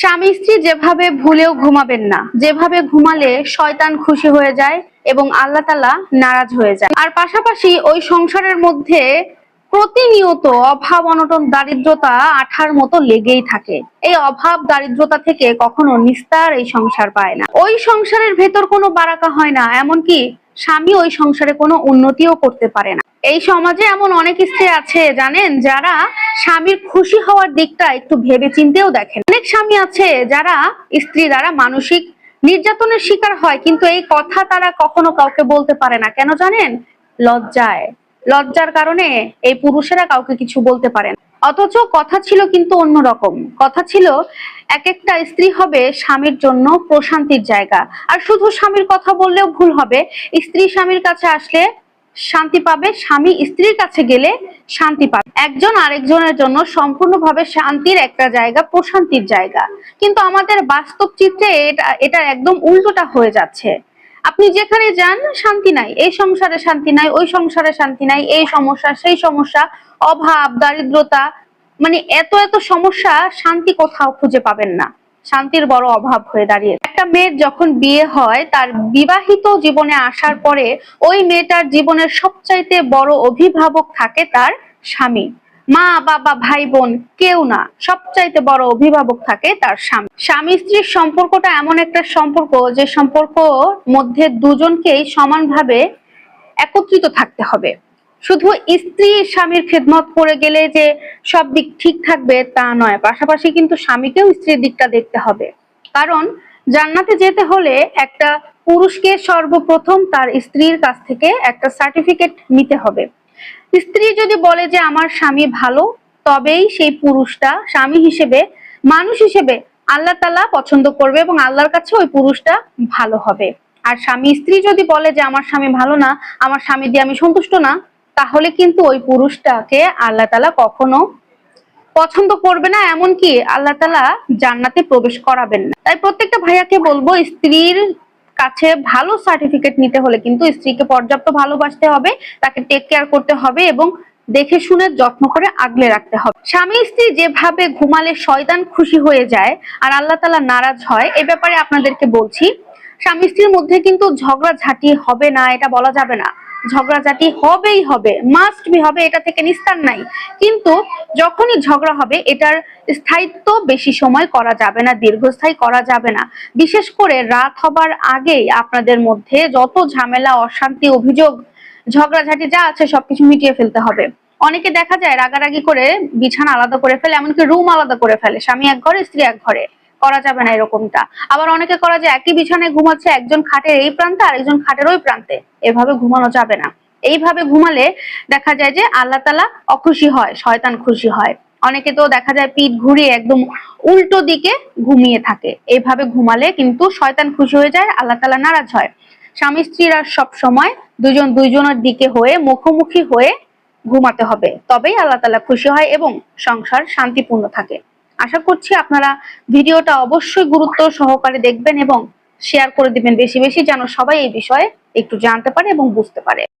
স্বামী স্ত্রী যেভাবে ভুলেও ঘুমাবেন না, যেভাবে ঘুমালে শয়তান খুশি হয়ে যায় এবং আল্লাহ তালা নারাজ হয়ে যায়। আর পাশাপাশি ওই সংসারের মধ্যে প্রতিনিয়ত অভাব, অনটন, দারিদ্রতা আঠার মতো লেগেই থাকে। এই অভাব, দারিদ্রতা থেকে কখনো নিস্তার এই সংসার পায় না। ওই সংসারের ভেতর কোনো বারাকা হয় না, এমনকি স্বামী ওই সংসারে কোনো উন্নতিও করতে পারে না। এই সমাজে এমন অনেক স্ত্রী আছে, জানেন, যারা স্বামীর খুশি হওয়ার দিকটা একটু ভেবে চিন্তেও দেখেন। অনেক স্বামী আছে যারা স্ত্রী দ্বারা মানসিক নির্যাতনের শিকার হয়, কিন্তু এই কথা তারা কখনো কাউকে বলতে পারে না। কেন জানেন? লজ্জায়। লজ্জার কারণে এই পুরুষেরা কাউকে কিছু বলতে পারে না। অথচ কথা ছিল কিন্তু অন্যরকম। কথা ছিল এক একটা স্ত্রী হবে স্বামীর জন্য প্রশান্তির জায়গা। আর শুধু স্বামীর কথা বললেও ভুল হবে। স্ত্রী স্বামীর কাছে আসলে শান্তি পাবে। স্বামী স্ত্রীর কাছে গেলে শান্তি পাবে। একজন আরেকজনের জন্য সম্পূর্ণভাবে শান্তির একটা জায়গা, প্রশান্তির জায়গা। কিন্তু আমাদের বাস্তব চিত্রে এটা এটা একদম উল্টোটা হয়ে যাচ্ছে। আপনি যেখানে যান, শান্তি নাই। এই সংসারে শান্তি নাই, ওই সংসারে শান্তি নাই, এই সমস্যা, সেই সমস্যা, অভাব, দারিদ্রতা মানে এত এত সমস্যা শান্তি কোথাও খুঁজে পাবেন না। শান্তির বড় অভাব হয়ে দাঁড়িয়ে একটা মেয়ের যখন বিয়ে হয়, তার বিবাহিত জীবনে আসার পরে ওই মেয়েটার জীবনের সবচাইতে বড় অভিভাবক থাকে তার স্বামী। মা, বাবা, ভাই, বোন কেউ না, সবচাইতে বড় অভিভাবক থাকে তার স্বামী। স্বামী স্ত্রীর সম্পর্কটা এমন একটা সম্পর্ক যে সম্পর্ক মধ্যে দুজনকেই সমানভাবে একত্রিত থাকতে হবে। শুধু স্ত্রী স্বামীর খেদমত করে গেলে যে সব দিক ঠিক থাকবে তা নয়, পাশাপাশি কিন্তু স্বামীকেও স্ত্রীর দিকটা দেখতে হবে। কারণ জান্নাতে যেতে হলে একটা পুরুষকে সর্বপ্রথম তার স্ত্রীর কাছ থেকে একটা সার্টিফিকেট নিতে হবে। স্ত্রী যদি বলে যে আমার স্বামী ভালো, তবেই সেই পুরুষটা স্বামী হিসেবে, মানুষ হিসেবে আল্লাহ তালা পছন্দ করবে এবং আল্লাহর কাছে ওই পুরুষটা ভালো হবে। আর স্বামী স্ত্রী যদি বলে যে আমার স্বামী ভালো না, আমার স্বামী দিয়ে আমি সন্তুষ্ট না তাহলে কিন্তু ওই পুরুষটাকে আল্লাহ তালা কখনো পছন্দ করবে না, এমনকি আল্লাহ তালা জান্নাতে প্রবেশ করাবেন না। তাই প্রত্যেকটা ভাইয়াকে বলব, স্ত্রীর কাছে ভালো সার্টিফিকেট নিতে হলে কিন্তু স্ত্রীকে পর্যাপ্ত ভালোবাসতে হবে, তাকে টেক কেয়ার করতে হবে এবং দেখে শুনে যত্ন করে আগলে রাখতে হবে। স্বামী স্ত্রী যেভাবে ঘুমালে শয়তান খুশি হয়ে যায় আর আল্লাহ তালা নারাজ হয়, এ ব্যাপারে আপনাদেরকে বলছি, স্বামী স্ত্রীর মধ্যে কিন্তু ঝগড়া ঝাঁটি হবে না, এটা বলা যাবে না। ঝগড়াঝাটি হবেই হবে মাস্ট বি হবে, এটা থেকে নিস্তার নাই। কিন্তু যখনই ঝগড়া হবে, এটার স্থায়িত্ব বেশি সময় করা যাবে না, দীর্ঘস্থায়ী করা যাবে না। বিশেষ করে রাত হবার আগেই আপনাদের মধ্যে যত ঝামেলা, অশান্তি, অভিযোগ, ঝগড়াঝাটি যা আছে সবকিছু মিটিয়ে ফেলতে হবে। অনেকে দেখা যায় রাগারাগি করে বিছানা আলাদা করে ফেলে, এমনকি রুম আলাদা করে ফেলে, স্বামী এক ঘরে, স্ত্রী এক ঘরে। করা যাবে না এরকমটা। আবার অনেকে করা যায়, একই বিছানায় ঘুমাচ্ছে একজন খাটের এই প্রান্তে আর একজন খাটের ওই প্রান্তে। এভাবে ঘুমানো যাবে না। এইভাবে ঘুমালে দেখা যায় যে আল্লাহ তালা অখুশি হয়, শয়তান খুশি হয়। অনেকে তো দেখা যায় পিঠ ঘুরিয়ে একদম উল্টো দিকে ঘুমিয়ে থাকে। এইভাবে ঘুমালে কিন্তু শয়তান খুশি হয়ে যায়, আল্লাহ তালা নারাজ হয়। স্বামী স্ত্রীরা সব সময় দুজন দুইজনের দিকে হয়ে, মুখোমুখি হয়ে ঘুমাতে হবে। তবেই আল্লাহ তালা খুশি হয় এবং সংসার শান্তিপূর্ণ থাকে। আশা করছি আপনারা ভিডিওটা অবশ্যই গুরুত্ব সহকারে দেখবেন এবং শেয়ার করে দিবেন। বেশি বেশি যেন সবাই এই বিষয়ে একটু জানতে পারে এবং বুঝতে পারে।